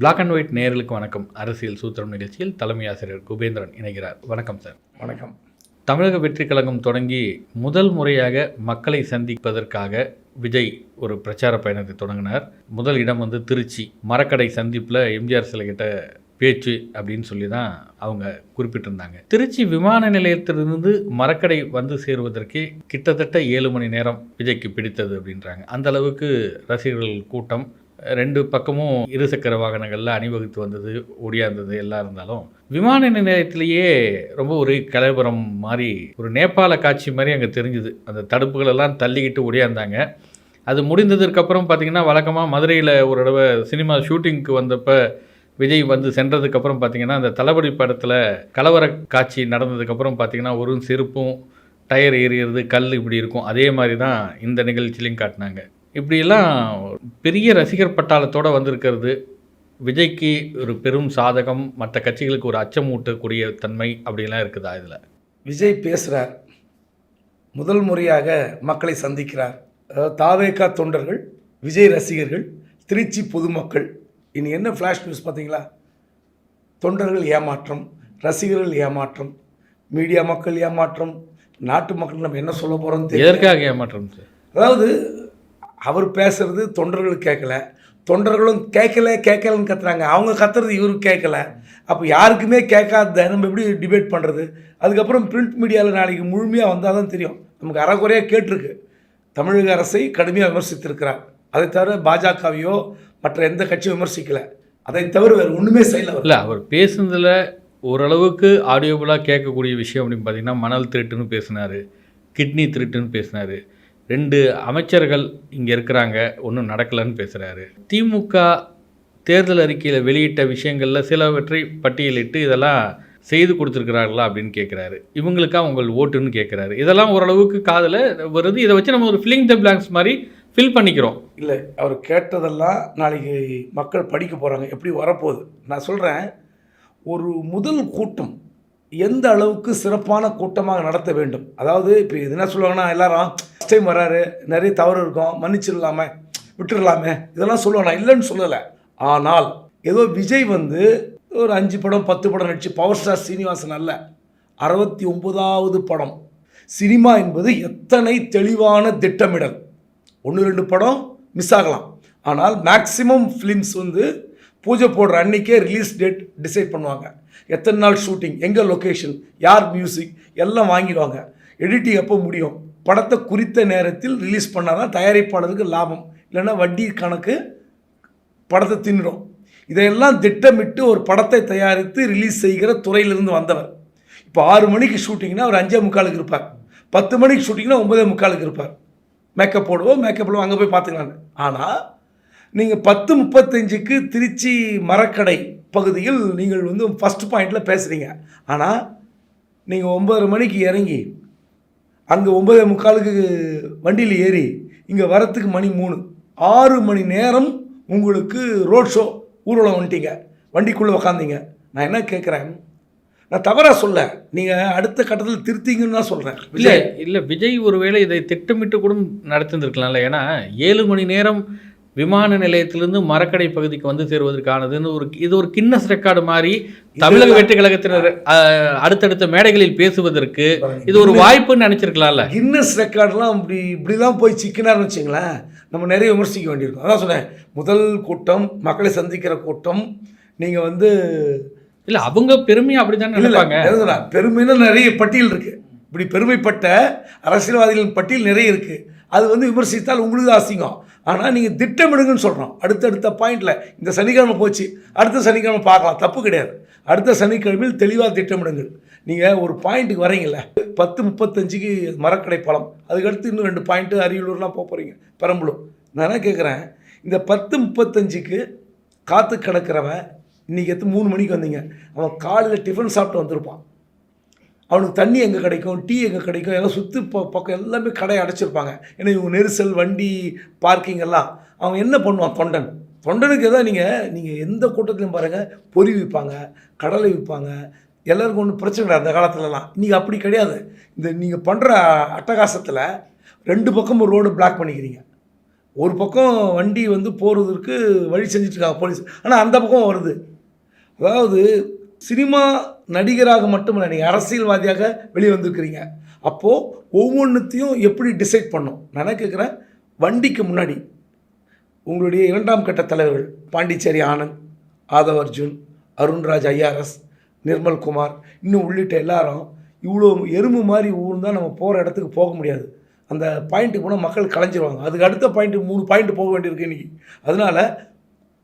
Black and white நேயர்களுக்கு வணக்கம். அரசியல் சூத்திரம் நிகழ்ச்சியில் தலைமை ஆசிரியர் குபேந்திரன் இணைகிறார். வணக்கம் சார். வணக்கம். தமிழக வெற்றி கழகம் தொடங்கி முதல் முறையாக மக்களை சந்திப்பதற்காக விஜய் ஒரு பிரச்சார பயணத்தை தொடங்கினார். முதல் இடம் வந்து திருச்சி. மரக்கடை சந்திப்பில் எம்ஜிஆர் சிலைகிட்ட பேச்சு அப்படின்னு சொல்லி தான் அவங்க குறிப்பிட்டிருந்தாங்க. திருச்சி விமான நிலையத்திலிருந்து மரக்கடை வந்து சேருவதற்கே கிட்டத்தட்ட ஏழு மணி நேரம் விஜய்க்கு பிடித்தது அப்படின்றாங்க. அந்த அளவுக்கு ரசிகர்கள் கூட்டம் ரெண்டு பக்கமும் இருசக்கர வாகனங்களில் அணிவகுத்து வந்தது ஒடியாந்தது எல்லாம் இருந்தாலும். விமான நிலையத்திலேயே ரொம்ப ஒரு கலைபுரம் மாதிரி ஒரு நேபாள காட்சி மாதிரி அங்கே தெரிஞ்சுது. அந்த தடுப்புகளெல்லாம் தள்ளிக்கிட்டு ஒடியாந்தாங்க அது முடிந்ததுக்கப்புறம் பார்த்தீங்கன்னா வழக்கமாக மதுரையில் ஒரு தடவை சினிமா ஷூட்டிங்க்கு வந்தப்போ விஜய் வந்து சென்றதுக்கப்புறம் பார்த்திங்கன்னா அந்த தளபடி படத்தில் கலவர காட்சி நடந்ததுக்கப்புறம் பார்த்தீங்கன்னா ஒரு செருப்பும் டயர் எறிகிறது கல் இப்படி இருக்கும். அதே மாதிரி தான் இந்த நிகழ்ச்சியிலையும் காட்டினாங்க. இப்படியெல்லாம் பெரிய ரசிகர் பட்டாளத்தோடு வந்திருக்கிறது. விஜய்க்கு ஒரு பெரும் சாதகம் மற்ற கட்சிகளுக்கு ஒரு அச்சமூட்டக்கூடிய தன்மை அப்படிலாம் இருக்குதா இதில்? விஜய் பேசுகிறார் முதல் முறையாக மக்களை சந்திக்கிறார். அதாவது தாவேகா தொண்டர்கள் விஜய் ரசிகர்கள் திருச்சி பொதுமக்கள். இனி என்ன ஃப்ளாஷ் நியூஸ் பார்த்தீங்களா? தொண்டர்கள் ஏமாற்றம் ரசிகர்கள் ஏமாற்றம் மீடியா மக்கள் ஏமாற்றம் நாட்டு மக்கள் நம்ம என்ன சொல்ல போகிறோம் எதற்காக ஏமாற்றம் சார்? அதாவது அவர் பேசுறது தொண்டர்கள் கேட்கல. தொண்டர்களும் கேட்கல கேட்கலன்னு கத்துறாங்க. அவங்க கத்துறது இவரும் கேட்கல. அப்போ யாருக்குமே கேட்காத நம்ம எப்படி டிபேட் பண்ணுறது அதுக்கப்புறம் பிரிண்ட் மீடியாவில் நாளைக்கு முழுமையாக வந்தால் தான் தெரியும். நமக்கு அறகுறையாக கேட்டிருக்கு. தமிழக அரசை கடுமையாக விமர்சித்திருக்கிறார். அதை தவிர பாஜகவையோ மற்ற எந்த கட்சியும் விமர்சிக்கல. அதை தவிர வேறு ஒன்றுமே செய்யல இல்லை அவர் பேசுனதில் ஓரளவுக்கு ஆடியோபுளாக கேட்கக்கூடிய விஷயம் அப்படின்னு பார்த்தீங்கன்னா மணல் திருட்டுன்னு பேசினார் கிட்னி திருட்டுன்னு பேசினார். ரெண்டு அமைச்சர்கள் இங்கே இருக்கிறாங்க ஒன்றும் நடக்கலைன்னு பேசுகிறாரு திமுக தேர்தல் அறிக்கையில் வெளியிட்ட விஷயங்களில் சிலவற்றை பட்டியலிட்டு இதெல்லாம் செய்து கொடுத்துருக்கிறார்களா அப்படின்னு கேட்குறாரு இவங்களுக்காக உங்கள் ஓட்டுன்னு கேட்குறாரு இதெல்லாம் ஓரளவுக்கு காதில் வருது. இதை வச்சு நம்ம ஒரு ஃபில்லிங் த பிளாங்க்ஸ் மாதிரி ஃபில் பண்ணிக்கிறோம். இல்லை அவர் கேட்டதெல்லாம் நாளைக்கு மக்கள் படிக்க போகிறாங்க எப்படி வரப்போகுது? நான் சொல்கிறேன் ஒரு முதல் கூட்டம் எந்த அளவுக்கு சிறப்பான கூட்டமாக நடத்த வேண்டும்? அதாவது இப்போ இது என்ன சொல்லுவாங்கன்னா எல்லாரும் ஃபஸ்ட் டைம் வராரு நிறைய தவறு இருக்கும் மன்னிச்சிடலாமே விட்டுடலாமே. இதெல்லாம் சொல்லுவாங்க. இல்லைன்னு சொல்லலை. ஆனால் ஏதோ விஜய் வந்து ஒரு அஞ்சு படம் பத்து படம் நடிச்சு பவர் ஸ்டார் சீனிவாசன் அல்ல. அறுபத்தி ஒன்பதாவது படம். சினிமா என்பது எத்தனை தெளிவான திட்டமிடல். ஒன்று ரெண்டு படம் மிஸ் ஆகலாம். ஆனால் மேக்சிமம் ஃபிலிம்ஸ் வந்து பூஜை போடுற அன்னைக்கே ரிலீஸ் டேட் டிசைட் பண்ணுவாங்க. எத்தனை நாள் ஷூட்டிங் எங்கே லொக்கேஷன் யார் மியூசிக் எல்லாம் வாங்கிடுவாங்க. எடிட்டிங் எப்போ முடியும்? படத்தை குறித்த நேரத்தில் ரிலீஸ் பண்ணால் தான் தயாரிப்பாளருக்கு லாபம். இல்லைன்னா வட்டி கணக்கு படத்தை தின்னுடும். இதையெல்லாம் திட்டமிட்டு ஒரு படத்தை தயாரித்து ரிலீஸ் செய்கிற துறையிலிருந்து வந்தவர். இப்போ ஆறு மணிக்கு ஷூட்டிங்னா அவர் அஞ்சே முக்காலுக்கு இருப்பார். பத்து மணிக்கு ஷூட்டிங்னா ஒன்பதே முக்காலுக்கு இருப்பார். மேக்கப் போடுவோம் மேக்கப் போடுவோம் அங்கே போய் பார்த்துக்கலான்னு ஆனால் நீங்கள் பத்து முப்பத்தஞ்சுக்கு திருச்சி மரக்கடை பகுதியில் நீங்கள் வந்து ஃபஸ்ட் பாயிண்டில் பேசுகிறீங்க ஆனால் நீங்கள் ஒம்பது மணிக்கு இறங்கி அங்கே ஒன்பதே முக்காலுக்கு வண்டியில் ஏறி இங்கே வரத்துக்கு மணி மூணு. ஆறு மணி நேரம் உங்களுக்கு ரோட் ஷோ ஊர்வலம் வந்துட்டீங்க. வண்டிக்குள்ளே உக்காந்தீங்க. நான் என்ன கேட்குறேன் நான் தவறாக சொல்ல நீங்கள் அடுத்த கட்டத்தில் திருத்திங்கன்னு தான் சொல்கிறேன் இல்லை இல்லை விஜய் ஒருவேளை இதை திட்டமிட்டு கூட நடத்திருந்துருக்கலாம்ல. ஏன்னா ஏழு மணி நேரம் விமான நிலையத்திலிருந்து மரக்கடை பகுதிக்கு வந்து சேருவதற்கானதுன்னு ஒரு இது ஒரு கின்னஸ் ரெக்கார்டு மாதிரி தமிழக வெற்றி கழகத்தினர் அடுத்தடுத்த மேடைகளில் பேசுவதற்கு இது ஒரு வாய்ப்புன்னு நினைச்சிருக்கலாம்ல. கின்னஸ் ரெக்கார்ட்லாம் இப்படி இப்படிலாம் போய் சிக்கினார்னு வச்சுங்களேன் நம்ம நிறைய விமர்சிக்க வேண்டியிருக்கும். அதான் சொன்னேன் முதல் கூட்டம் மக்களை சந்திக்கிற கூட்டம் நீங்கள் வந்து இல்ல அவங்க பெருமையா அப்படிதான் இல்ல, இல்ல, நினைப்பாங்க? பெருமைன்னு நிறைய பட்டியல் இருக்கு. இப்படி பெருமைப்பட்ட அரசியல்வாதிகளின் பட்டியல் நிறைய இருக்கு. அது வந்து விமர்சித்தால் உங்களுக்கு தான் அசிங்கம். ஆனால் நீங்கள் திட்டமிடுங்கன்னு சொல்கிறோம் அடுத்தடுத்த பாயிண்டில் இந்த சனிக்கிழமை போச்சு. அடுத்த சனிக்கிழமை பார்க்கலாம். தப்பு கிடையாது. அடுத்த சனிக்கிழமையில் தெளிவாக திட்டமிடுங்கள். நீங்கள் ஒரு பாயிண்ட்டுக்கு வரீங்கள பத்து முப்பத்தஞ்சுக்கு மரக்கடை பழம். அதுக்கடுத்து இன்னும் ரெண்டு பாயிண்ட்டு அரியலூர்லாம் போக போகிறீங்க பெரம்பலூர். நான் என்ன கேட்குறேன் இந்த பத்து முப்பத்தஞ்சுக்கு காற்று கிடக்கிறவன் இன்றைக்கி எத்து மூணு மணிக்கு வந்தீங்க. அவன் காலையில் டிஃபன் சாப்பிட்டு வந்திருப்பான். அவனுக்கு தண்ணி எங்கே கிடைக்கும்? டீ எங்கே கிடைக்கும்? எல்லாம் சுற்றி ப பக்கம் எல்லாமே கடை அடைச்சிருப்பாங்க. ஏன்னா இவங்க நெரிசல் வண்டி பார்க்கிங் எல்லாம். அவன் என்ன பண்ணுவான் தொண்டன். தொண்டனுக்கு எதாவது நீங்கள் நீங்கள் எந்த கூட்டத்திலையும் பாருங்கள் பொறி விற்பாங்க கடலை விற்பாங்க. எல்லாருக்கும் ஒன்றும் பிரச்சனை கிடையாது அந்த காலத்துலலாம். இன்றைக்கி அப்படி கிடையாது. இந்த நீங்கள் பண்ணுற அட்டகாசத்தில் ரெண்டு பக்கமும் ரோடு பிளாக் பண்ணிக்கிறீங்க. ஒரு பக்கம் வண்டி வந்து போகிறதுக்கு வழி செஞ்சிட்ருக்காங்க போலீஸ். ஆனால் அந்த பக்கம் வருது. அதாவது சினிமா நடிகராக மட்டுமல்ல நீங்கள் அரசியல்வாதியாக வெளியே வந்திருக்கிறீங்க அப்போது ஒவ்வொன்றுத்தையும் எப்படி டிசைட் பண்ணும் நான் கேட்குறேன் வண்டிக்கு முன்னாடி உங்களுடைய இரண்டாம் கட்ட தலைவர்கள் பாண்டிச்சேரி ஆனந்த் ஆதவ் அர்ஜுன் அருண்ராஜ் ஐஆர்எஸ் நிர்மல் குமார் இன்னும் உள்ளிட்ட எல்லாரும் இவ்வளோ எறும்பு மாதிரி ஊர்ந்தால் நம்ம போகிற இடத்துக்கு போக முடியாது. அந்த பாயிண்ட்டுக்கு போனால் மக்கள் கலைஞ்சிருவாங்க. அதுக்கு அடுத்த பாயிண்ட்டு மூணு பாயிண்ட் போக வேண்டியிருக்கு இன்றைக்கி அதனால்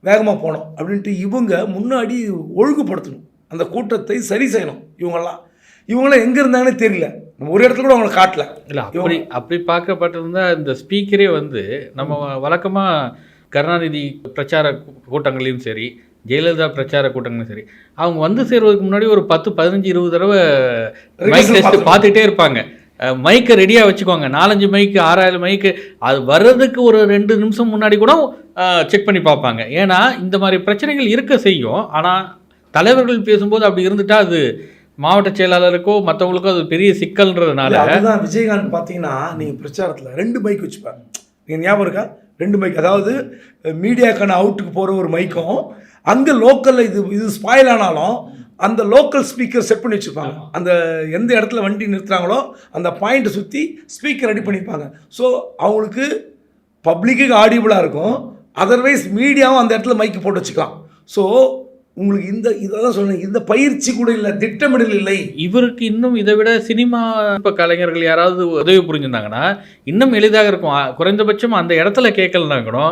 வேகமாக போனோம் அப்படின்ட்டு இவங்க முன்னாடி ஒழுங்குபடுத்தணும். அந்த கூட்டத்தை சரி செய்யணும். இவங்கெல்லாம். இவங்களாம் எங்கே இருந்தாங்கன்னே தெரியல. நம்ம ஒரு இடத்துல கூட அவங்கள காட்டல. இல்லை அப்படி அப்படி பார்க்கப்பட்டிருந்தா இந்த ஸ்பீக்கரே வந்து நம்ம வழக்கமாக கருணாநிதி பிரச்சார கூட்டங்களையும் சரி ஜெயலலிதா பிரச்சார கூட்டங்களும் சரி அவங்க வந்து சேர்வதற்கு முன்னாடி ஒரு பத்து பதினஞ்சு இருபது தடவை மைக் டெஸ்ட். பார்த்துட்டே இருப்பாங்க. மைக்கை ரெடியாக வச்சுக்கோங்க. நாலஞ்சு மைக்கு ஆறாயிரம் மைக்கு அது வர்றதுக்கு ஒரு ரெண்டு நிமிஷம் முன்னாடி கூட செக் பண்ணி பார்ப்பாங்க. ஏன்னா இந்த மாதிரி பிரச்சனைகள் இருக்க செய்யும். ஆனால் தலைவர்கள் பேசும்போது அப்படி இருந்துட்டா அது மாவட்ட செயலாளருக்கோ மற்றவங்களுக்கோ அது பெரிய சிக்கல்ன்றதுனால அதுதான் விஜயகாந்த் பார்த்தீங்கன்னா நீங்கள் பிரச்சாரத்தில் ரெண்டு மைக் வச்சுப்பாங்க நீங்கள் ஞாபகம் இருக்கா? ரெண்டு மைக் அதாவது மீடியாக்கான அவுட்டுக்கு போகிற ஒரு மைக்கும் அங்கே லோக்கலில் இது இது ஸ்பாயில் ஆனாலும் அந்த லோக்கல் ஸ்பீக்கர் செட் பண்ணி வச்சுருப்பாங்க. அந்த எந்த இடத்துல வண்டி நிறுத்துறாங்களோ அந்த பாயிண்ட்டை சுற்றி ஸ்பீக்கர் ரெடி பண்ணியிருப்பாங்க ஸோ அவங்களுக்கு பப்ளிக்குக்கு ஆடியபிளாக இருக்கும். அதர்வைஸ் மீடியாவும் அந்த இடத்துல மைக்கு போட்டு வச்சுக்கலாம். ஸோ உங்களுக்கு இந்த இதை தான் சொல்லுங்கள் இந்த பயிற்சி கூட இல்லை திட்டமிடல் இல்லை. இவருக்கு இன்னும் இதை விட சினிமா இப்போ கலைஞர்கள் யாராவது உதவி புரிஞ்சிருந்தாங்கன்னா இன்னும் எளிதாக இருக்கும். குறைந்தபட்சம் அந்த இடத்துல கேட்கலனா கூட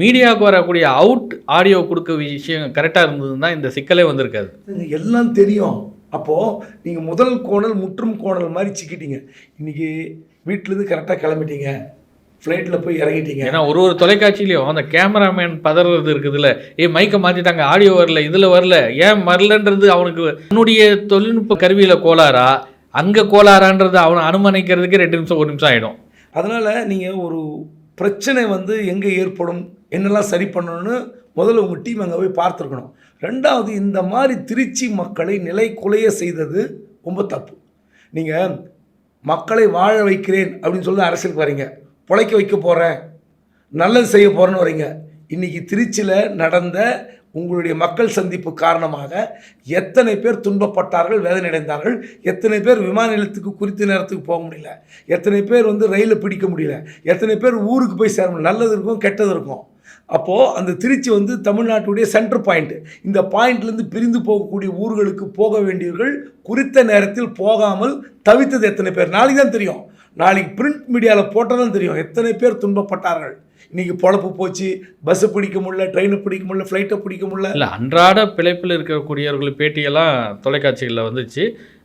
மீடியாவுக்கு வரக்கூடிய அவுட் ஆடியோ கொடுக்க விஷயம் கரெக்டாக இருந்ததுன்னா இந்த சிக்கலே வந்திருக்காது. எல்லாம் தெரியும். அப்போது நீங்கள் முதல் கோணல் முற்றும் கோணல் மாதிரி சிக்கிட்டீங்க. இன்றைக்கி வீட்டிலேருந்து கரெக்டாக கிளம்பிட்டீங்க. ஃப்ளைட்டில் போய் இறங்கிட்டீங்க. ஏன்னா ஒரு ஒரு தொலைக்காட்சியிலையும் அந்த கேமராமேன் பதறது இருக்குதுல்ல. ஏ மைக்கை மாற்றிட்டாங்க ஆடியோ வரல இதில் வரல. ஏன் வரலன்றது அவனுக்கு தன்னுடைய தொழில்நுட்ப கருவியில் கோளாறா? அங்கே கோளாறான்றது அவனை அனுமானிக்கிறதுக்கு ரெண்டு நிமிஷம் ஒரு நிமிஷம் ஆகிடும் அதனால் நீங்கள் ஒரு பிரச்சனை வந்து எங்கே ஏற்படும் என்னெல்லாம் சரி பண்ணணும்னு முதல்ல உங்கள் டீம் அங்கே போய் பார்த்துருக்கணும். ரெண்டாவது இந்த மாதிரி திருச்சி மக்களை நிலை குலைய செய்தது ரொம்ப தப்பு. நீங்கள் மக்களை வாழ வைக்கிறேன் அப்படின்னு சொல்லி அரசியலுக்கு வரீங்க. பிழைக்க வைக்க போகிறேன் நல்லது செய்ய போகிறேன்னு வரீங்க. இன்றைக்கி திருச்சியில் நடந்த உங்களுடைய மக்கள் சந்திப்பு காரணமாக எத்தனை பேர் துன்பப்பட்டார்கள் வேதனை அடைந்தார்கள் எத்தனை பேர் விமான நிலையத்துக்கு குறித்த நேரத்துக்கு போக முடியல எத்தனை பேர் வந்து ரயிலில் பிடிக்க முடியல எத்தனை பேர் ஊருக்கு போய் சேர முடியல நல்லது இருக்கும் கெட்டது இருக்கும். அப்போது அந்த திருச்சி வந்து தமிழ்நாட்டுடைய சென்டர் பாயிண்ட் இந்த பாயிண்ட்லேருந்து பிரிந்து போகக்கூடிய ஊர்களுக்கு போக வேண்டியவர்கள் குறித்த நேரத்தில் போகாமல் தவித்தது எத்தனை பேர்? நாளைக்கு தான் தெரியும். நாளைக்கு பிரிண்ட் மீடியாவில் போட்டால் தான் தெரியும். எத்தனை பேர் துன்பப்பட்டார்கள்? இன்றைக்கி பொழப்பு போச்சு. பஸ்ஸு பிடிக்க முடியல ட்ரெயினை பிடிக்க முடியல ஃப்ளைட்டை பிடிக்க முடியல. இல்லை அன்றாட பிழைப்பில் இருக்கக்கூடியவர்கள் பேட்டியெல்லாம் தொலைக்காட்சிகளில் வந்துச்சு.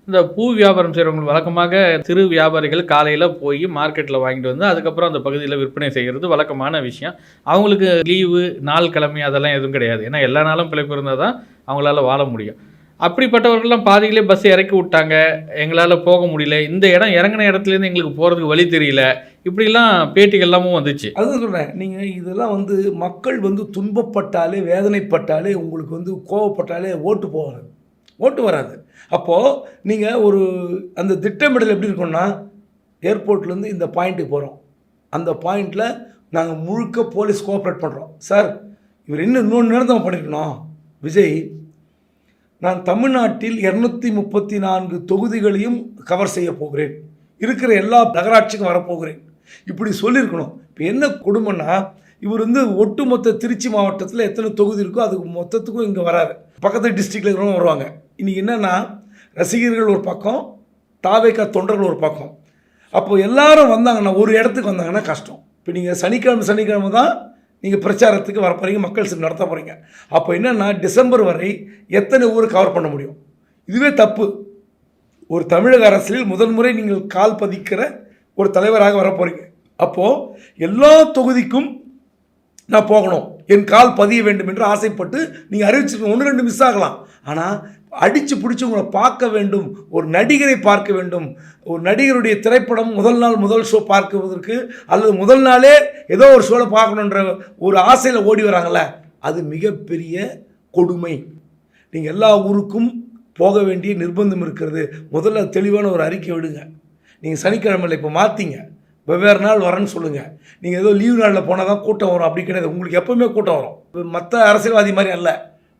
இந்த பூ வியாபாரம் செய்கிறவங்க வழக்கமாக சிறு வியாபாரிகள் காலையில் போய் மார்க்கெட்டில் வாங்கிட்டு வந்து அதுக்கப்புறம் அந்த பகுதியில் விற்பனை செய்கிறது வழக்கமான விஷயம். அவங்களுக்கு லீவு நாள் கிழமை அதெல்லாம் எதுவும் கிடையாது. ஏன்னா எல்லா நாளும் பிழைப்பு இருந்தால் தான் அவங்களால வாழ முடியும். அப்படிப்பட்டவர்கள்லாம் பாதியிலே பஸ் இறக்கி விட்டாங்க. எங்களால் போக முடியல. இந்த இடம் இறங்கின இடத்துலேருந்து எங்களுக்கு போகிறதுக்கு வழி தெரியல. இப்படிலாம் பேட்டிகள் எல்லாமும் வந்துச்சு. அதுதான் சொல்கிறேன் நீங்கள் இதெல்லாம் வந்து மக்கள் வந்து துன்பப்பட்டாலே வேதனைப்பட்டாலே உங்களுக்கு வந்து கோவப்பட்டாலே ஓட்டு போகாது. ஓட்டு வராது. அப்போது நீங்கள் ஒரு அந்த திட்டமிடல் எப்படி இருக்கும்னா ஏர்போர்ட்லேருந்து இந்த பாயிண்ட்டுக்கு போகிறோம் அந்த பாயிண்டில் நாங்கள் முழுக்க போலீஸ் கோஆப்ரேட் பண்ணுறோம் சார் இவர் இன்னும் இன்னொன்று நேரம் தான் பண்ணியிருக்கணும் விஜய் நான் தமிழ்நாட்டில் இரநூத்தி முப்பத்தி நான்கு தொகுதிகளையும் கவர் செய்ய போகிறேன். இருக்கிற எல்லா நகராட்சிக்கும் வரப்போகிறேன். இப்படி சொல்லியிருக்கணும். இப்போ என்ன கொடுமைன்னா இவர் வந்து ஒட்டுமொத்த திருச்சி மாவட்டத்தில் எத்தனை தொகுதி இருக்கோ அதுக்கு மொத்தத்துக்கும் இங்கே வராது பக்கத்து டிஸ்ட்ரிக்டில் இருக்கிறவங்க வருவாங்க. இன்றைக்கி என்னென்னா ரசிகர்கள் ஒரு பக்கம் தாவேக்கா தொண்டர்கள் ஒரு பக்கம். அப்போது எல்லாரும் வந்தாங்கன்னா ஒரு இடத்துக்கு வந்தாங்கன்னா கஷ்டம். இப்போ நீங்கள் சனிக்கிழமை சனிக்கிழமை தான் நீங்கள் பிரச்சாரத்துக்கு வர போகிறீங்க மக்கள் சந்திப்பு நடத்த போகிறீங்க அப்போ என்னென்னா டிசம்பர் வரை எத்தனை ஊர் கவர் பண்ண முடியும்? இதுவே தப்பு. ஒரு தமிழக அரசியலில் முதல் முறை நீங்கள் கால் பதிக்கிற ஒரு தலைவராக வர போகிறீங்க அப்போது எல்லா தொகுதிக்கும் நான் போகணும். என் கால் பதிய வேண்டும் என்று ஆசைப்பட்டு நீங்கள் அறிவிச்சிருக்க ஒன்று ரெண்டு மிஸ் ஆகலாம். ஆனால் அடித்து பிடிச்சி உங்களை பார்க்க வேண்டும் ஒரு நடிகரை பார்க்க வேண்டும். ஒரு நடிகருடைய திரைப்படம் முதல் நாள் முதல் ஷோ பார்க்குவதற்கு அல்லது முதல் நாளே ஏதோ ஒரு ஷோவில் பார்க்கணுன்ற ஒரு ஆசையில் ஓடி வராங்கள அது மிகப்பெரிய கொடுமை. நீங்கள் எல்லா ஊருக்கும் போக வேண்டிய நிர்பந்தம் இருக்கிறது. முதல்ல தெளிவான ஒரு அறிக்கை விடுங்க. நீங்கள் சனிக்கிழமையில் இப்போ மாற்றிங்க வெவ்வேறு நாள் வரேன்னு சொல்லுங்கள் நீங்கள் ஏதோ லீவ் நாளில் போனால் தான் கூட்டம் வரும். அப்படி கிடையாது. உங்களுக்கு எப்போவுமே கூட்டம் வரும். மற்ற அரசியல்வாதி மாதிரி அல்ல.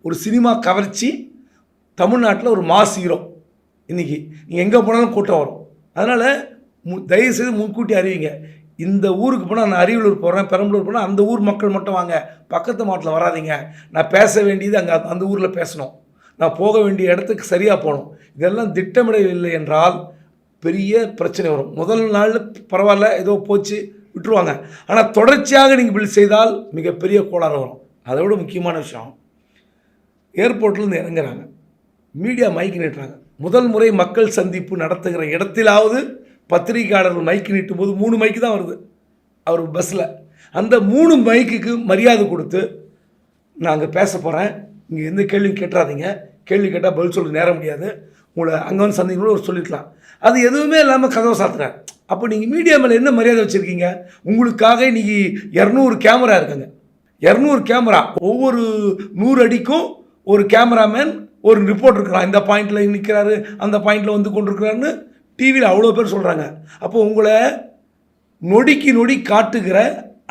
ஒரு சினிமா கவர்ச்சி தமிழ்நாட்டில் ஒரு மாஸ் ஹீரோ. இன்றைக்கி நீங்கள் எங்கே போனாலும் கூட்டம் வரும். அதனால் மு தயவுசெய்து முன்கூட்டி அறிவிங்க. இந்த ஊருக்கு போனால் நான் அரியலூர் போகிறேன் பெரம்பலூர் போனால் அந்த ஊர் மக்கள் மட்டும் வாங்க. பக்கத்து மாவட்டத்தில் வராதீங்க. நான் பேச வேண்டியது அங்கே அந்த ஊரில் பேசணும். நான் போக வேண்டிய இடத்துக்கு சரியாக போகணும். இதெல்லாம் திட்டமிடவில்லை என்றால் பெரிய பிரச்சனை வரும். முதல் நாள் பரவாயில்ல ஏதோ போச்சு விட்டுருவாங்க. ஆனால் தொடர்ச்சியாக நீங்கள் இப்படி செய்தால் மிகப்பெரிய கோளாறு வரும். அதை விட முக்கியமான விஷயம் ஏர்போர்ட்லேருந்து இறங்குறாங்க. மீடியா மைக் நீட்டுறாங்க முதல் முறை மக்கள் சந்திப்பு நடத்துகிற இடத்திலாவது பத்திரிகையாளர்கள் மைக்கு நீட்டும் போது மூணு மைக்கு தான் வருது. அவர் பஸ்ஸில் அந்த மூணு மைக்குக்கு மரியாதை கொடுத்து நான் அங்கே பேச போகிறேன் இங்கே எந்த கேள்வியும் கேட்டுறாதீங்க கேள்வி கேட்டால் பதில் சொல்ல நேர முடியாது. உங்களை அங்கே வந்து சந்திக்கணும் ஒரு சொல்லிக்கலாம் அது எதுவுமே இல்லாமல் கதவை சாத்துறாரு. அப்போ நீங்கள் மீடியா மேலே என்ன மரியாதை வச்சுருக்கீங்க? உங்களுக்காக இன்றைக்கி இரநூறு கேமரா இருக்குங்க. இரநூறு கேமரா ஒவ்வொரு நூறு அடிக்கும் ஒரு கேமராமேன் ஒரு ரிப்போர்ட் இருக்கிறான். இந்த பாயிண்டில் நிற்கிறாரு அந்த பாயிண்டில் வந்து கொண்டிருக்கிறாருன்னு டிவியில் அவ்வளோ பேர் சொல்கிறாங்க அப்போ உங்களை நொடிக்கு நொடி காட்டுகிற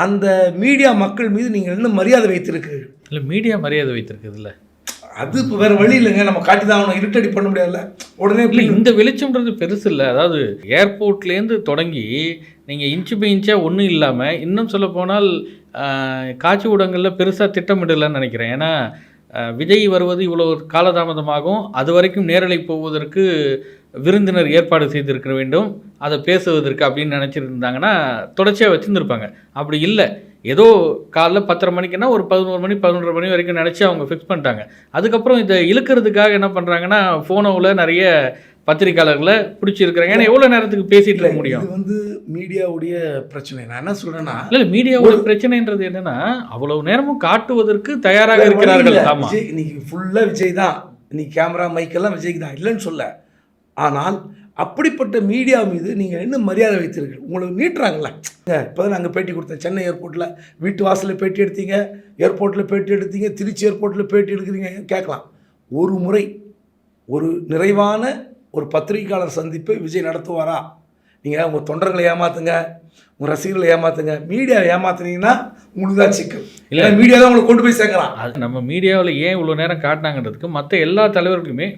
அந்த மீடியா மக்கள் மீது நீங்கள் என்ன மரியாதை வைத்திருக்கிறீர்கள்? இல்லை மீடியா மரியாதை வைத்திருக்குதுல்ல அது இப்போ வேறு வழி இல்லைங்க. நம்ம காட்டி தான் ஆகணும். இருட்டடி பண்ண முடியாதுல்ல. உடனே இல்லை இந்த வெளிச்சம்ன்றது பெருசு இல்லை. அதாவது ஏர்போர்ட்லேருந்து தொடங்கி நீங்கள் இன்ச்சு பை இன்ச்சாக ஒன்றும் இல்லாமல் இன்னும் சொல்ல போனால் காட்சி ஊடகங்களில் பெருசாக திட்டமிடலைன்னு நினைக்கிறேன். ஏன்னா விஜய் வருவது இவ்வளோ காலதாமதமாகும். அது வரைக்கும் நேரலை போவதற்கு விருந்தினர் ஏற்பாடு செய்திருக்க வேண்டும். அதை பேசுவதற்கு அப்படின்னு நினச்சிருந்தாங்கன்னா தொடர்ச்சியாக வச்சுருந்துருப்பாங்க. அப்படி இல்லை. ஏதோ காலைல பத்தரை மணிக்குன்னா ஒரு பதினோரு மணி பதினொன்றரை மணி வரைக்கும் நினச்சி அவங்க ஃபிக்ஸ் பண்ணிட்டாங்க. அதுக்கப்புறம் இதை இழுக்கிறதுக்காக என்ன பண்ணுறாங்கன்னா ஃபோனோவில் நிறைய பத்திரிக்கையாளர்களை பிடிச்சிருக்கிறாங்க. ஏன்னா எவ்வளோ நேரத்துக்கு பேசிகிட்டு இருக்க முடியும்? இது வந்து மீடியாவுடைய பிரச்சனை. நான் என்ன சொல்கிறேன்னா இல்லை மீடியாவோட பிரச்சனைன்றது என்னன்னா அவ்வளவு நேரமும் காட்டுவதற்கு தயாராக இருக்கிறார்கள் விஜய் இன்னைக்கு ஃபுல்லாக விஜய் தான். இன்னைக்கு கேமரா மைக்கெல்லாம் விஜய்க்கு தான். இல்லைன்னு சொல்ல. ஆனால் அப்படிப்பட்ட மீடியா மீது நீங்கள் என்ன மரியாதை வைத்திருக்கீங்க உங்களுக்கு நீட்டுறாங்களே? இப்போ தான் நாங்கள் பேட்டி கொடுத்தோம் சென்னை ஏர்போர்ட்டில் வீட்டு வாசலில் பேட்டி எடுத்தீங்க ஏர்போர்ட்டில் பேட்டி எடுத்தீங்க திருச்சி ஏர்போர்ட்டில் பேட்டி எடுக்கிறீங்க கேட்கலாம். ஒரு முறை ஒரு நிறைவான ஒரு பத்திரிகையாளர் சந்திப்பை விஜய் நடத்துவாரா? நீங்கள் உங்கள் தொண்டர்களை ஏமாத்துங்க உங்கள் ரசிகர்களை ஏமாத்துங்க மீடியா ஏமாத்துனீங்கன்னா உங்களுக்கு தான் சிக்கல். இல்ல. மீடியா தான் உங்களை கொண்டு போய் சேர்க்குறான் அது நம்ம மீடியாவில் ஏன் இவ்வளோ நேரம் காட்டினாங்கன்றதுக்கு மற்ற எல்லா தலைவர்களுமே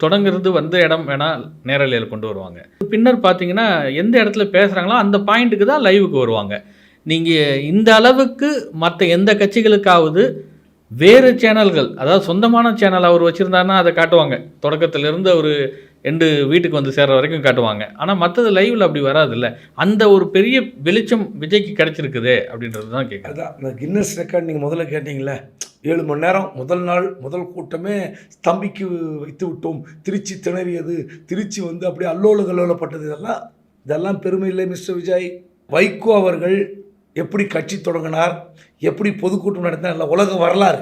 தொடங்குறது வந்த இடம் வேணால் நேரலையில் கொண்டு வருவாங்க. பின்னர் பார்த்தீங்கன்னா எந்த இடத்துல பேசுகிறாங்களோ அந்த பாயிண்ட்டுக்கு தான் லைவுக்கு வருவாங்க. நீங்கள் இந்த அளவுக்கு மற்ற எந்த கட்சிகளுக்காவது வேறு சேனல்கள் அதாவது சொந்தமான சேனல் அவர் வச்சுருந்தாருன்னா அதை காட்டுவாங்க. தொடக்கத்திலிருந்து அவர் ரெண்டு வீட்டுக்கு வந்து சேர்ற வரைக்கும் காட்டுவாங்க. ஆனால் மற்றது லைவில் அப்படி வராதுல்ல. அந்த ஒரு பெரிய வெளிச்சம் விஜய்க்கு கிடைச்சிருக்குதே அப்படின்றது தான் கேட்குறது அதான் இந்த கின்னஸ் ரெக்கார்ட் நீங்கள் முதல்ல கேட்டிங்களே ஏழு மணி நேரம் முதல் நாள் முதல் கூட்டமே ஸ்தம்பிக்கு வைத்து விட்டோம். திருச்சி திணறியது திருச்சி வந்து அப்படியே அல்லோல கல்லோலப்பட்டது இதெல்லாம் இதெல்லாம் பெருமை இல்லை மிஸ்டர் விஜய். வைகோ அவர்கள் எப்படி கட்சி தொடங்கினார் எப்படி பொதுக்கூட்டம் நடத்தினார் எல்லாம் உலக வரலாறு.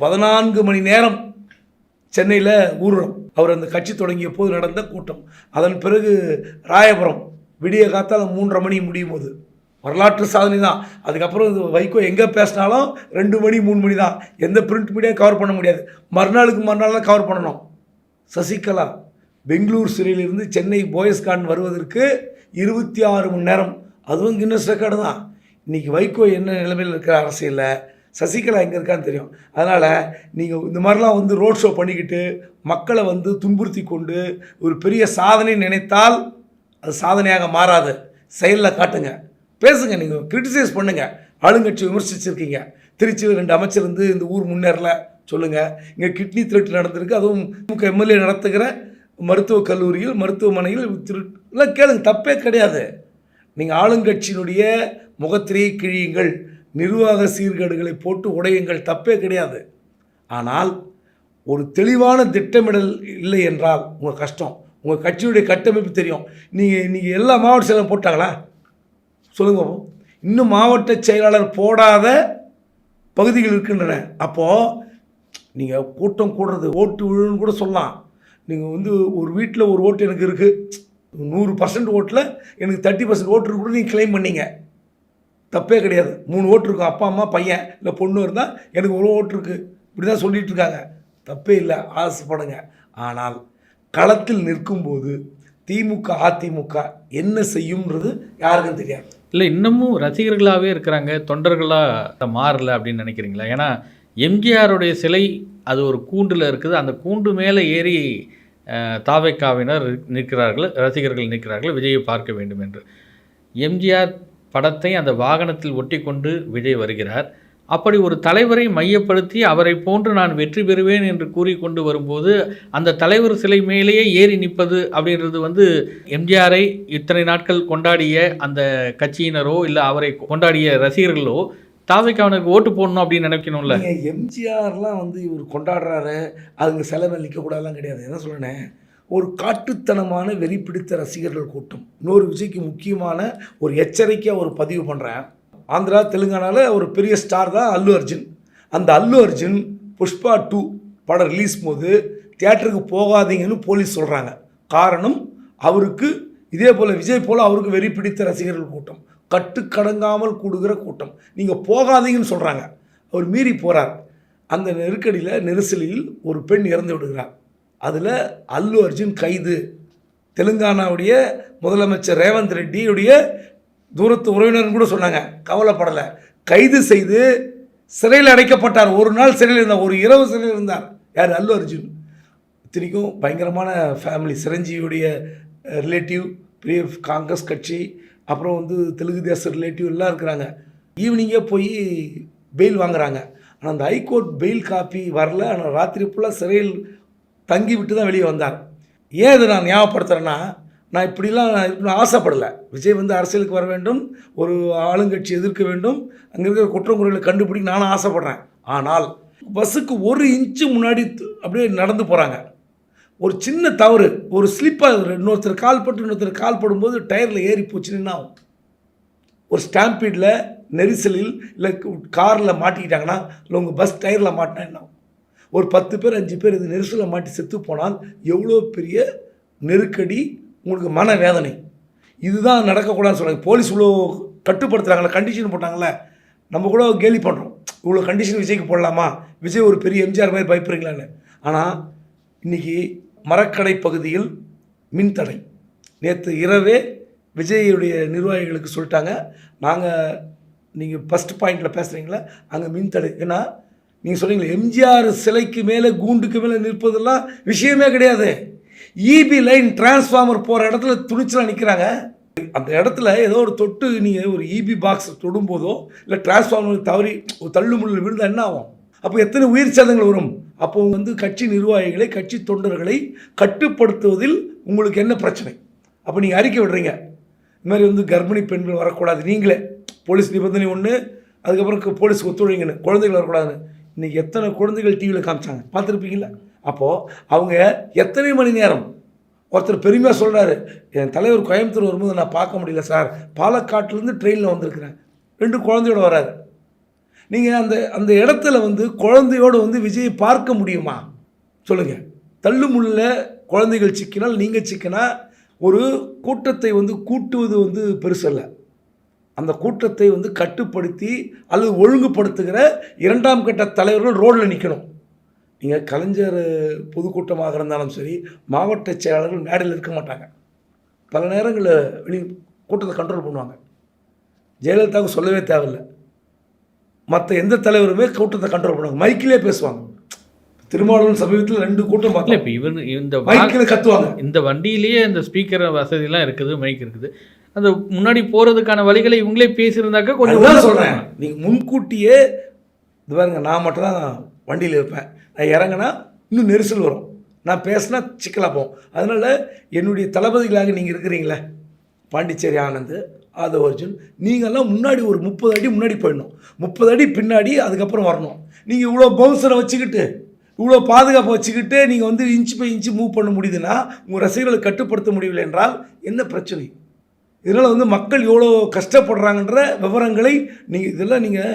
பதினான்கு மணி நேரம் சென்னையில் ஊர்வலம் அவர் அந்த கட்சி தொடங்கிய போது நடந்த கூட்டம். அதன் பிறகு ராயபுரம் விடிய காத்தால் மூன்றரை மணி முடியும் போது. வரலாற்று சாதனை தான். அதுக்கப்புறம் இது வைகோ எங்கே பேசினாலும் ரெண்டு மணி மூணு மணி தான். எந்த பிரிண்ட் மீடியா கவர் பண்ண முடியாது. மறுநாளுக்கு மறுநாள் தான் கவர் பண்ணணும். சசிகலா பெங்களூர் சிறையிலிருந்து சென்னை போயஸ்கான் வருவதற்கு இருபத்தி ஆறு மணி நேரம். அதுவும் கின்னஸ் ரெக்கார்டு தான். இன்றைக்கி வைகோ என்ன நிலைமையில் இருக்கிற அரசியலில்? சசிகலா எங்கே இருக்கான்னு தெரியும். அதனால் நீங்கள் இந்த மாதிரிலாம் வந்து ரோட் ஷோ பண்ணிக்கிட்டு மக்களை வந்து துன்புறுத்தி கொண்டு ஒரு பெரிய சாதனை நினைத்தால் அது சாதனையாக மாறாது. செயலில் காட்டுங்க. பேசுங்க நீங்கள் கிரிட்டிசைஸ் பண்ணுங்கள் ஆளுங்கட்சி விமர்சிச்சிருக்கீங்க. திருச்சியில் ரெண்டு அமைச்சர் வந்து இந்த ஊர் முன்னேறல சொல்லுங்கள் இங்கே கிட்னி திருட்டு நடந்திருக்கு. அதுவும் திமுக எம்எல்ஏ நடத்துகிற மருத்துவக் கல்லூரியில் மருத்துவமனையில் திருட்டுலாம் கேளுங்க தப்பே கிடையாது. நீங்கள் ஆளுங்கட்சியினுடைய முகத்திரையை கிழியுங்கள். நிர்வாக சீர்கேடுகளை போட்டு உடையுங்கள். தப்பே கிடையாது. ஆனால் ஒரு தெளிவான திட்டமிடல் இல்லை என்றால் உங்கள் கஷ்டம். உங்கள் கட்சியுடைய கட்டமைப்பு தெரியும். நீங்கள் நீங்கள் எல்லா மாவட்ட செயலரும் போட்டாங்களா? சொல்லுங்க பாப்போம் இன்னும் மாவட்ட செயலாளர் போடாத பகுதிகள் இருக்கின்றன. அப்போது நீங்கள் கூட்டம் கூடுறது ஓட்டு விழுன்னு கூட சொல்லலாம். நீங்கள் வந்து ஒரு வீட்டில் ஒரு ஓட்டு எனக்கு இருக்குது நூறு பர்சன்ட் ஓட்டில் எனக்கு தேர்ட்டி பர்சன்ட் ஓட்டு கூட நீங்கள் கிளைம் பண்ணீங்க. தப்பே கிடையாது. மூணு ஓட்டு இருக்கும் அப்பா அம்மா பையன் இல்லை பொண்ணு இருந்தால் எனக்கு ஒரு ஓட்டு இருக்குது இப்படி தான் சொல்லிட்டு இருக்காங்க. தப்பே இல்லை. ஆசைப்படுங்க. ஆனால் களத்தில் நிற்கும்போது திமுக அதிமுக என்ன செய்யும்ன்றது யாருக்கும் தெரியாது. இல்லை இன்னமும் ரசிகர்களாகவே இருக்கிறாங்க. தொண்டர்களாக மாறல அப்படின்னு நினைக்கிறீங்களா? ஏன்னா எம்ஜிஆருடைய சிலை அது ஒரு கூண்டில் இருக்குது. அந்த கூண்டு மேலே ஏறி தாவைக்காவினர் நிற்கிறார்கள். ரசிகர்கள் நிற்கிறார்கள். விஜயை பார்க்க வேண்டும் என்று. எம்ஜிஆர் படத்தை அந்த வாகனத்தில் ஒட்டி கொண்டு விஜய் வருகிறார். அப்படி ஒரு தலைவரை மையப்படுத்தி அவரை போன்று நான் வெற்றி பெறுவேன் என்று கூறிக்கொண்டு வரும்போது அந்த தலைவர் சிலை மேலேயே ஏறி நிற்பது அப்படின்றது வந்து எம்ஜிஆரை இத்தனை நாட்கள் கொண்டாடிய அந்த கட்சியினரோ இல்லை அவரை கொண்டாடிய ரசிகர்களோ தாவைக்கு அவனுக்கு ஓட்டு போடணும் அப்படின்னு நினைக்கணும்ல? எம்ஜிஆர்லாம் வந்து இவர் கொண்டாடுறாரு அதுங்க செலவில் நிற்கக்கூடாதுலாம் கிடையாது. என்ன சொல்கிறேன் ஒரு காட்டுத்தனமான வெறி பிடித்த ரசிகர்கள் கூட்டம். இன்னொரு விஜய்க்கு முக்கியமான ஒரு எச்சரிக்கையாக ஒரு பதிவு பண்ணுறேன் ஆந்திரா தெலுங்கானாவில் ஒரு பெரிய ஸ்டார் தான் அல்லு அர்ஜுன். அந்த அல்லு அர்ஜுன் புஷ்பா டூ படம் ரிலீஸ் போது தியேட்டருக்கு போகாதீங்கன்னு போலீஸ் சொல்கிறாங்க காரணம் அவருக்கு இதே போல் விஜய் போல் அவருக்கு வெறி பிடித்த ரசிகர்கள் கூட்டம். கட்டுக்கடங்காமல் கூடுகிற கூட்டம். நீங்கள் போகாதீங்கன்னு சொல்கிறாங்க அவர் மீறி போகிறார் அந்த நெருக்கடியில் நெரிசலில் ஒரு பெண் இறந்து விடுகிறார். அதில் அல்லு அர்ஜுன் கைது. தெலுங்கானாவுடைய முதலமைச்சர் ரேவந்த் ரெட்டியுடைய தூரத்து உறவினர்னு கூட சொன்னாங்க. கவலைப்படலை. கைது செய்து சிறையில் அடைக்கப்பட்டார். ஒரு நாள் சிறையில் இருந்தார். ஒரு இரவு சிறையில் இருந்தார். யார்? அல்லு அர்ஜுன். இத்தனைக்கும் பயங்கரமான ஃபேமிலி சிரஞ்சீவியுடைய ரிலேட்டிவ் பெரிய காங்கிரஸ் கட்சி அப்புறம் வந்து தெலுங்கு தேச ரிலேட்டிவ் எல்லாம் இருக்கிறாங்க. ஈவினிங்கே போய் பெயில் வாங்குறாங்க. ஆனால் அந்த ஹைகோர்ட் பெயில் காப்பி வரல. ஆனால் ராத்திரி ஃபுல்லாக சிறையில் தங்கி விட்டு தான் வெளியே வந்தார். ஏன் இதை நான் ஞாபகப்படுத்துகிறேன்னா நான் இப்படிலாம் நான் ஆசைப்படலை. விஜய் வந்து அரசியலுக்கு வர வேண்டும் ஒரு ஆளுங்கட்சி எதிர்க்க வேண்டும் அங்கே இருக்கிற குற்றங்குறைகளை கண்டுபிடிக்க நானும் ஆசைப்பட்றேன். ஆனால் பஸ்ஸுக்கு ஒரு இன்ச்சு முன்னாடி அப்படியே நடந்து போகிறாங்க ஒரு சின்ன தவறு ஒரு ஸ்லிப்பாக இன்னொருத்தர் கால் பட்டு இன்னொருத்தர் கால் படும்போது டயரில் ஏறி போச்சுன்னு என்ன ஆகும். ஒரு ஸ்டாம்பீடில் நெரிசலில் இல்லை காரில் மாட்டிக்கிட்டாங்கன்னா இல்லை உங்கள் பஸ் டயரில் மாட்டினா என்ன ஆகும்? ஒரு பத்து பேர் அஞ்சு பேர் இது நெரிசலில் மாட்டி செத்து போனால் எவ்வளோ பெரிய நெருக்கடி உங்களுக்கு மன வேதனை இதுதான் நடக்கக்கூடாதுன்னு சொல்கிறாங்க போலீஸ் இவ்வளோ கட்டுப்படுத்துகிறாங்களே கண்டிஷன் போட்டாங்களே நம்ம கூட கேலி பண்ணுறோம் இவ்வளோ கண்டிஷன் விஜய்க்கு போடலாமா? விஜய் ஒரு பெரிய எம்ஜிஆர் மாதிரி பயப்படுறீங்களான்னு. ஆனால் இன்றைக்கி மரக்கடை பகுதியில் மின்தடை நேற்று இரவே விஜயுடைய நிர்வாகிகளுக்கு சொல்லிட்டாங்க. நாங்கள் நீங்கள் ஃபஸ்ட் பாயிண்டில் பேசுகிறீங்களா அங்கே மின்தடை ஏன்னா நீங்கள் சொன்னீங்களே எம்ஜிஆர் சிலைக்கு மேலே கூண்டுக்கு மேலே நிற்பதெல்லாம் விஷயமே கிடையாது. இபி லைன் டிரான்ஸ்ஃபார்மர் போகிற இடத்துல துணிச்சலாக நிற்கிறாங்க அந்த இடத்துல ஏதோ ஒரு தொட்டு நீங்கள் ஒரு இபி பாக்ஸ் தொடும்போதோ இல்லை டிரான்ஸ்ஃபார்மர் தவறி ஒரு தள்ளுமுள்ளில் விழுந்தால் என்ன ஆகும்? அப்போ எத்தனை உயிர் சேதங்கள் வரும்? அப்போ வந்து கட்சி நிர்வாகிகளை கட்சி தொண்டர்களை கட்டுப்படுத்துவதில் உங்களுக்கு என்ன பிரச்சனை? அப்போ நீங்கள் அறிக்கை விடுறீங்க. இந்த மாதிரி வந்து கர்ப்பிணி பெண்கள் வரக்கூடாது. நீங்களே போலீஸ் நிபந்தனை ஒன்று அதுக்கப்புறம் போலீஸ் ஒத்துழைங்கன்னு குழந்தைகள் வரக்கூடாதுன்னு. இன்றைக்கி எத்தனை குழந்தைகள் டிவியில் காமிச்சாங்க? பார்த்துருப்பீங்களா அப்போது அவங்க எத்தனை மணி நேரம்? ஒருத்தர் பெருமையாக சொல்கிறாரு என் தலைவர் கோயம்புத்தூர் வரும்போது நான் பார்க்க முடியல சார். பாலக்காட்டிலேருந்து ட்ரெயினில் வந்திருக்கிறேன். ரெண்டு குழந்தையோட வராரு. நீங்கள் அந்த அந்த இடத்துல வந்து குழந்தையோடு வந்து விஜயை பார்க்க முடியுமா? சொல்லுங்கள் தள்ளுமுள்ள குழந்தைகள் சிக்கினால் நீங்கள் சிக்கினா ஒரு கூட்டத்தை வந்து கூட்டுவது வந்து பெருசல்ல. அந்த கூட்டத்தை வந்து கட்டுப்படுத்தி அல்லது ஒழுங்குபடுத்துகிற இரண்டாம் கட்ட தலைவர்கள் ரோட்டில் நிற்கணும் நீங்கள் கலைஞர் பொதுக்கூட்டமாக இருந்தாலும் சரி மாவட்ட செயலாளர்கள் மேடையில் இருக்க மாட்டாங்க. பல நேரங்களில் வெளி கூட்டத்தை கண்ட்ரோல் பண்ணுவாங்க. ஜெயலலிதாவுக்கு சொல்லவே தேவையில்லை. மற்ற எந்த தலைவருமே கூட்டத்தை கண்ட்ரோல் பண்ணுவாங்க. மைக்கிலே பேசுவாங்க. திருமாவளவன் சமீபத்தில் ரெண்டு கூட்டம் பார்த்தோம். இப்போ இவன் இந்த மைக்கில் கத்துவாங்க. இந்த வண்டியிலேயே இந்த ஸ்பீக்கர் வசதிலாம் இருக்குது மைக் இருக்குது. அந்த முன்னாடி போகிறதுக்கான வழிகளை இவங்களே பேசியிருந்தாக்கா கொஞ்சம் சொல்கிறேன் நீங்கள் முன்கூட்டியே இது பாருங்க நான் மட்டும் தான் வண்டியில் இருப்பேன். நான் இறங்கினா இன்னும் நெரிசல் வரும். நான் பேசினா சிக்கலாக போகும். அதனால் என்னுடைய தளபதிகளாக நீங்கள் இருக்கிறீங்களே பாண்டிச்சேரி ஆனந்த் ஆதவ அர்ஜுன் நீங்கள்லாம் முன்னாடி ஒரு முப்பது அடி முன்னாடி போயிடணும். முப்பது அடி பின்னாடி அதுக்கப்புறம் வரணும். நீங்கள் இவ்வளோ பவுன்சரை வச்சுக்கிட்டு இவ்வளோ பாதுகாப்பை வச்சுக்கிட்டு நீங்கள் வந்து இன்ச்சு பை இன்ச்சு மூவ் பண்ண முடியுதுன்னா உங்கள் ரசிகர்களை கட்டுப்படுத்த முடியவில்லை என்றால் என்ன பிரச்சனை? இதனால் வந்து மக்கள் எவ்வளோ கஷ்டப்படுறாங்கன்ற விவரங்களை நீங்கள் இதெல்லாம் நீங்கள்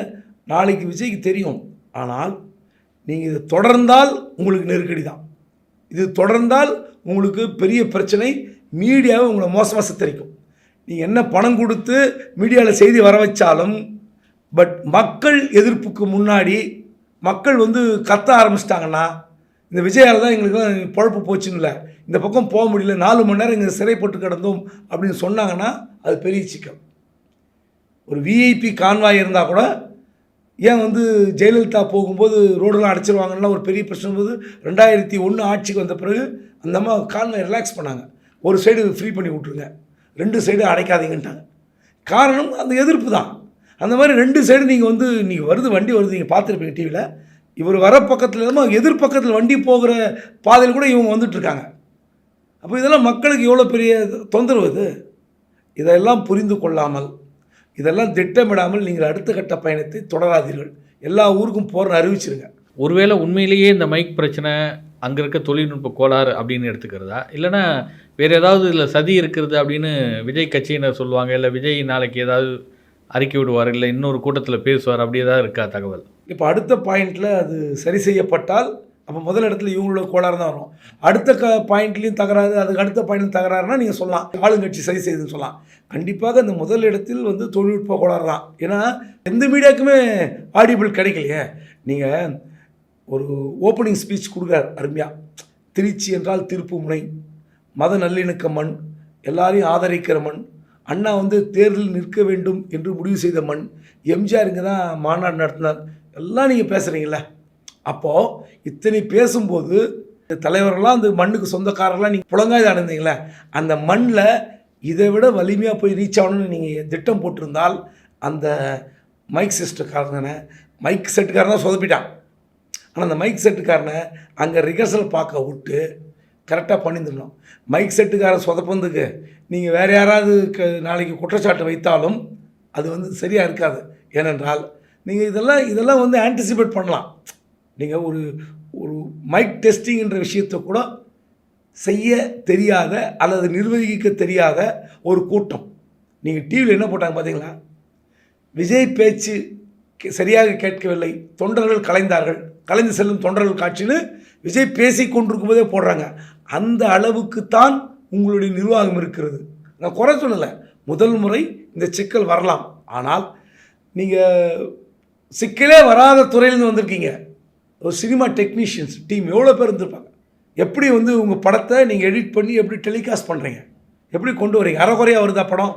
நாளைக்கு விஜய்க்கு தெரியும். ஆனால் நீங்கள் இது தொடர்ந்தால் உங்களுக்கு நெருக்கடி தான். இது தொடர்ந்தால் உங்களுக்கு பெரிய பிரச்சனை மீடியாவை உங்களை மோசமாக சித்தரிக்கும். நீங்கள் என்ன பணம் கொடுத்து மீடியாவில் செய்தி வர வச்சாலும் பட் மக்கள் எதிர்ப்புக்கு முன்னாடி மக்கள் வந்து கத்த ஆரம்பிச்சிட்டாங்கன்னா இந்த விஜயால் தான் எங்களுக்கு பழப்பு போச்சுன்னு இல்லை இந்த பக்கம் போக முடியல நாலு மணி நேரம் இங்கே சிறைப்பட்டு கிடந்தோம் அப்படின்னு சொன்னாங்கன்னா அது பெரிய சிக்கல். ஒரு விஐபி கான்வாய் இருந்தால் கூட ஏன் வந்து ஜெயலலிதா போகும்போது ரோடெல்லாம் அடைச்சிருவாங்கன்னா ஒரு பெரிய பிரச்சனை போது ரெண்டாயிரத்தி ஒன்று ஆட்சிக்கு வந்த பிறகு அந்த அம்மா கான்வாய் ரிலாக்ஸ் பண்ணாங்க. ஒரு சைடு ஃப்ரீ பண்ணி விட்ருங்க ரெண்டு சைடு அடைக்காதீங்கன்ட்டாங்க. காரணம் அந்த எதிர்ப்பு தான். அந்த மாதிரி ரெண்டு சைடு நீங்கள் வந்து நீங்கள் வருது வண்டி வருது நீங்கள் பார்த்துருப்பீங்க டிவியில் இவர் வர பக்கத்தில் இல்லாமல் எதிர் பக்கத்தில் வண்டி போகிற பாதையில் கூட இவங்க வந்துட்டுருக்காங்க. அப்போ இதெல்லாம் மக்களுக்கு எவ்வளோ பெரிய தொந்தரவு இது இதெல்லாம் புரிந்து கொள்ளாமல் இதெல்லாம் திட்டமிடாமல் நீங்கள் அடுத்த கட்ட பயணத்தை தொடராதீர்கள். எல்லா ஊருக்கும் போகிறன்னு அறிவிச்சிருங்க. ஒருவேளை உண்மையிலேயே இந்த மைக் பிரச்சனை அங்கே இருக்க தொழில்நுட்ப கோளாறு அப்படின்னு எடுத்துக்கிறதா? இல்லைன்னா வேறு ஏதாவது இதில் சதி இருக்கிறது அப்படின்னு விஜய் கட்சியினர் சொல்லுவாங்க இல்லை விஜய் நாளைக்கு ஏதாவது அறிக்கை விடுவார் இல்லை இன்னொரு கூட்டத்தில் பேசுவார் அப்படி ஏதாவது இருக்கா தகவல்? இப்போ அடுத்த பாயிண்டில் அது சரி செய்யப்பட்டால் அப்போ முதல் இடத்துல இவங்களோட கோளாறு தான் வரும். அடுத்த க பாயிண்ட்லேயும் தகராறு அதுக்கு அடுத்த பாயிண்ட்லையும் தகராறுனா நீங்கள் சொல்லலாம் ஆளுங்கட்சி சரி செய்யுதுன்னு சொல்லலாம். கண்டிப்பாக இந்த முதல் இடத்தில் வந்து தொழில்நுட்ப கோளாறு தான். ஏன்னா எந்த மீடியாவுக்குமே ஆடிபிள் கிடைக்கலையே. நீங்கள் ஒரு ஓப்பனிங் ஸ்பீச் கொடுக்குறார் அருமையாக திருச்சி என்றால் திருப்பு முனை மத நல்லிணக்க மண் எல்லாரையும் ஆதரிக்கிற மண் அண்ணா வந்து தேர்தலில் நிற்க வேண்டும் என்று முடிவு செய்த மண் எம்ஜிஆர் இங்கே தான் மாநாடு நடத்தினார். எல்லாம் நீங்கள் பேசுகிறீங்களே அப்போது இத்தனை பேசும்போது தலைவரெல்லாம் அந்த மண்ணுக்கு சொந்தக்காரர்லாம் நீங்கள் புலங்காய் அடைந்தீங்களே அந்த மண்ணில் இதை விட வலிமையாக போய் ரீச் ஆகணும்னு நீங்கள் திட்டம் போட்டிருந்தால் அந்த மைக் சிஸ்டர்காரனை மைக் செட்டுக்காரன் தான் சொதப்பிட்டான். ஆனால் அந்த மைக் செட்டுக்காரனை அங்கே ரிகர்சல் பார்க்க விட்டு கரெக்டாக பண்ணியிருந்துடணும். மைக் செட்டுக்காரன் சொதப்பந்துக்கு நீங்கள் வேறு யாராவது க நாளைக்கு குற்றச்சாட்டு வைத்தாலும் அது வந்து சரியாக இருக்காது. ஏனென்றால் நீங்கள் இதெல்லாம் இதெல்லாம் வந்து ஆன்டிசிபேட் பண்ணலாம். நீங்கள் ஒரு ஒரு மைக் டெஸ்டிங்கிற விஷயத்தை கூட செய்ய தெரியாத அல்லது நிர்வகிக்க தெரியாத ஒரு கூட்டம். நீங்கள் டிவியில் என்ன போட்டாங்க பார்த்தீங்களா விஜய் பேச்சு கே- சரியாக கேட்கவில்லை. தொண்டர்கள் கலைந்தார்கள். கலைந்து செல்லும் தொண்டர்கள் காட்சின்னு விஜய் பேசி கொண்டிருக்கும் போதே போடுறாங்க. அந்த அளவுக்கு தான் உங்களுடைய நிர்வாகம் இருக்கிறது. நான் குறை சொல்லலை. முதல் முறை இந்த சிக்கல் வரலாம். ஆனால் நீங்கள் சிக்கலே வராத துறையிலேருந்து வந்திருக்கீங்க. ஒரு சினிமா டெக்னீஷியன்ஸ் டீம் எவ்வளோ பேர் இருந்திருப்பாங்க. எப்படி வந்து உங்கள் படத்தை நீங்கள் எடிட் பண்ணி எப்படி டெலிகாஸ்ட் பண்ணுறீங்க எப்படி கொண்டு வரீங்க? அறகுறையாக வருதா படம்?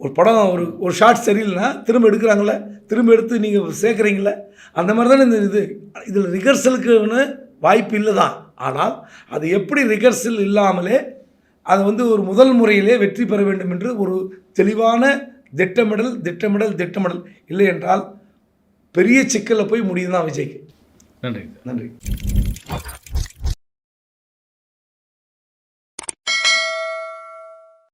ஒரு படம் ஒரு ஒரு ஷார்ட் சரியில்லைன்னா திரும்ப எடுக்கிறாங்களே திரும்ப எடுத்து நீங்கள் சேர்க்குறீங்களே அந்த மாதிரி தானே இந்த இது. இதில் ரிகர்சலுக்குன்னு வாய்ப்பு இல்லை தான் ஆனால் அது எப்படி ரிகர்சல் இல்லாமலே அதை வந்து ஒரு முதல் முறையிலே வெற்றி பெற வேண்டும் என்று ஒரு தெளிவான திட்டமிடல் திட்டமிடல் திட்டமிடல் இல்லை என்றால் பெரிய சிக்கலில் போய் முடியும் தான் விஜய்க்கு. நன்றி. நன்றி.